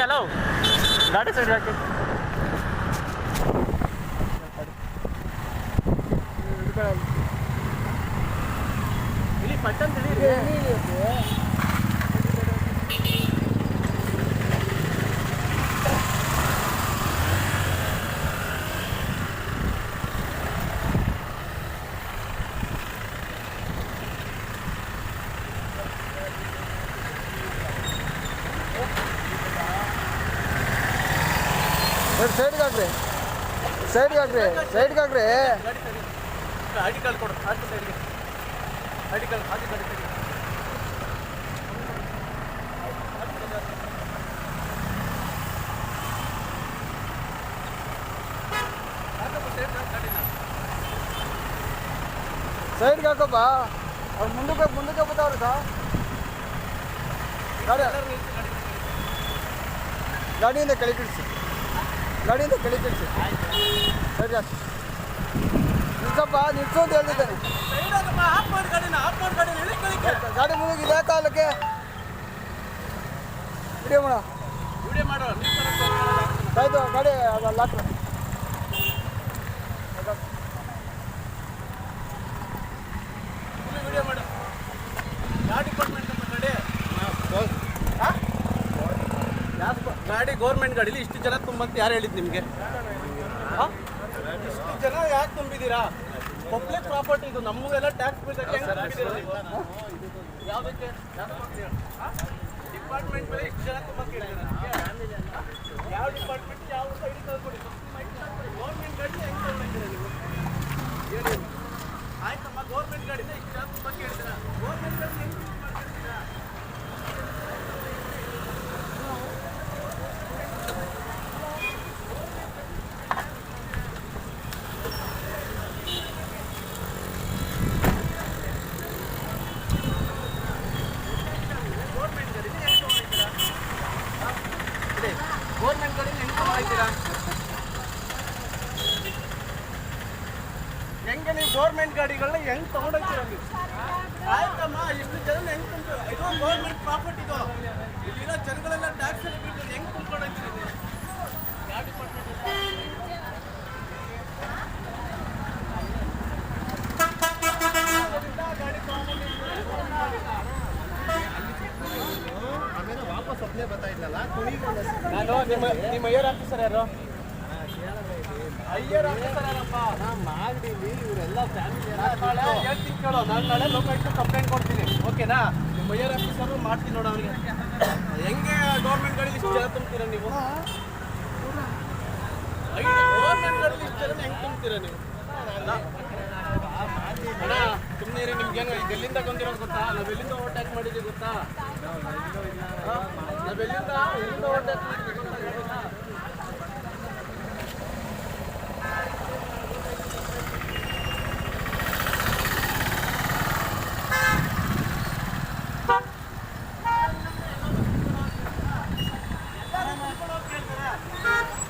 Okay hello దాటే side దాటే ಇಲ್ಲಿ ಪಟ್ಟಂತ ಸೈಡ್ಗೆ ಹಾಕ್ರಿ ಸೈಡ್ಗೆ ಹಾಕ್ರಿ ಸೈಡ್ಗೆ ಹಾಕ್ರಿ ಗಾಡಿ ಸರಿ ಐ ಡಿ ಕಾರ್ಡ್ ಕೊಡು ಆಚೆ ಸೈಡ್ಗೆ ಐ ಡಿ ಕಾರ್ಡ್ ಆಚೆ ಗಾಡಿ ಸೈಡ್ಗೆ ಸೈಡ್ ಸೈಡ್ಗೆ ಹಾಕಪ್ಪ ಅವ್ರು ಮುಂದಕ್ಕೆ ಮುಂದಕ್ಕೆ ಬರ್ತಾವ್ರಿ ಅವ್ರ ಗಾಡಿ ಗಾಡಿಯಿಂದ ಕೆಳಗೆ ಇಳಿಸಿ. ಗಾಡಿಯಿಂದ ಕೆಳಗೆ ಕೇಳ್ತೀನಿ ಸರಿ ನಿಜಪ್ಪ ನಿಲ್ಸಪ್ಪ ನಿಲ್ಸು ಅಂತ ಹೇಳ್ತಿದ್ದಾನೆ ಗಾಡಿ ಮುಂದೆ ಇದೆ ಕಾಲಕ್ಕೆ. ವಿಡಿಯೋ ಮಾಡೋ ವಿಡಿಯೋ ಮಾಡೋ ಆಯ್ತು ಗಾಡಿ ಲಾಕ್ರ ಇಲ್ಲಿ ವಿಡಿಯೋ ಮಾಡು ಗಾಡಿ ಡಿಪಾರ್ಟ್ಮೆಂಟ್ ನಮ್ಮ ಗಾಡಿ ಹಾ? ಯಾವ್ದು ಗಾಡಿ ಗೌರ್ಮೆಂಟ್ ಗಾಡಿಲಿ ಇಷ್ಟು ಜನ ತುಂಬಂತ ಯಾರು ಹೇಳಿದ್ ನಿಮಗೆ? ಇಷ್ಟು ಜನ ಯಾಕೆ ತುಂಬಿದ್ದೀರಾ? ಪಬ್ಲಿಕ್ ಪ್ರಾಪರ್ಟಿ ಇದು ನಮಗೆಲ್ಲ ಟ್ಯಾಕ್ಸ್? ಯಾವ್ದಕ್ಕೆ? ಡಿಪಾರ್ಟ್ಮೆಂಟ್ ಮೇಲೆ ಇಷ್ಟು ಜನ ತುಂಬಕ್ಕೆ ಯಾವ ಡಿಪಾರ್ಟ್ಮೆಂಟ್ ಯಾವ ಸೈಡ್ ಕಳ್ಕೊಡಿ ಗೌರ್ಮೆಂಟ್ ಗಾಡಿ ಹೆಂಗ್ ತಗೊಂಡಿದ್ದೀರಾ ನೀವು ಹೇಳಿ ಆಯ್ತಮ್ಮ ಗೌರ್ಮೆಂಟ್ ಗಾಡಿನ ಇಷ್ಟು ಜನ ತುಂಬಕ್ಕೆ ಹೇಳಿದ್ದೀರಾ ಗೌರ್ಮೆಂಟ್ ಗಾಡಿ ಹೆಂಗ್ use ಮಾಡ್ತಿದ್ದೀರಾ ಗೌರ್ಮೆಂಟ್ ಗಾಡಿನ ಹೆಂಗ್ ತಗೊಂಡಿದ್ದೀರಾ ಗೌರ್ಮೆಂಟ್ ಗಾಡಿನ ಹೆಂಗ್ ತಗೊಂಡಿದ್ದೀರಾ ಹೆಂಗೆ ನೀವು ಗೌರ್ಮೆಂಟ್ ಗಾಡಿಗಳನ್ನ ಹೆಂಗ್ ತಗೊಂಡೋಗ್ತೀರಾ ಆಯ್ತಮ್ಮ, ಇಷ್ಟು ಜನ ಹೆಂಗ್ ತುಂಬ ಇದು ಗೌರ್ಮೆಂಟ್ ಪ್ರಾಪರ್ಟಿ ಇದು. ಇಲ್ಲಿರೋ ಜನಗಳೆಲ್ಲ ಟ್ಯಾಕ್ಸ್ ಹೆಂಗ್ ತುಂಬ್ಕೊಂಡು ಹೋಗ್ತೀರಾ ನೀವು ಯಾವ ಡಿಪಾರ್ಟ್ಮೆಂಟ್ ಗಾಡಿ ಆಮೇಲೆ ವಾಪಸ್ ಒಬ್ಬನೇ ಬರ್ತಾ ಇದ್ನಲ್ಲ ನಾನು ನಿಮ್ಮ ನಿಮ್ಮ ಅಯ್ಯರ್ ಆಫೀಸರ್ ಯಾರು? ಅಯ್ಯರ್ ಆಫೀಸರ್ ಯಾರಪ್ಪ? ಮಾಡಿದೀನಿ ಇವರೆಲ್ಲ ಫ್ಯಾಮಿಲಿ ನಾನ್ ನಾಳೆ ಹೇಳ್ತೀನಿ ಕೇಳೋ ನಾನು ನಾಳೆ ಲೋಕಾಯುಕ್ತ ಕಂಪ್ಲೇಂಟ್ ಕೊಡ್ತೀನಿ. ಓಕೆನಾ? ನಿಮ್ಮ ಅಯ್ಯರ್ ಆಫೀಸರು ಮಾಡ್ತೀನಿ ನೋಡು ಅವ್ರಿಗೆ. ಹೆಂಗೆ ಗೌರ್ಮೆಂಟ್ ಗಾಡಿಲಿ ಇಷ್ಟು ಜನ ತುಂಬ್ತೀರಾ ನೀವು? ಗೌರ್ಮೆಂಟ್ ಗಾಡಿಲಿ ಇಷ್ಟು ಜನ ಹೆಂಗೆ ತುಂಬ್ತೀರಾ ನೀವು? ಅಣ್ಣ ಸುಮ್ಮನೆ ನಿಮ್ಗೇನು ಈಗ ಎಲ್ಲಿಂದ ಬಂದಿರೋದು ಗೊತ್ತಾ? ನಾವು ಎಲ್ಲಿಂದ ಓವರ್ಟೇಕ್ ಮಾಡಿದ್ದೀವಿ ಗೊತ್ತಾ? ನಾವು ಎಲ್ಲಿಂದ ಎಲ್ಲಿಂದ ಓವರ್ಟೇಕ್ ಗೊತ್ತಾ? ಗಾಡಿನ? ಅಲ್ಲ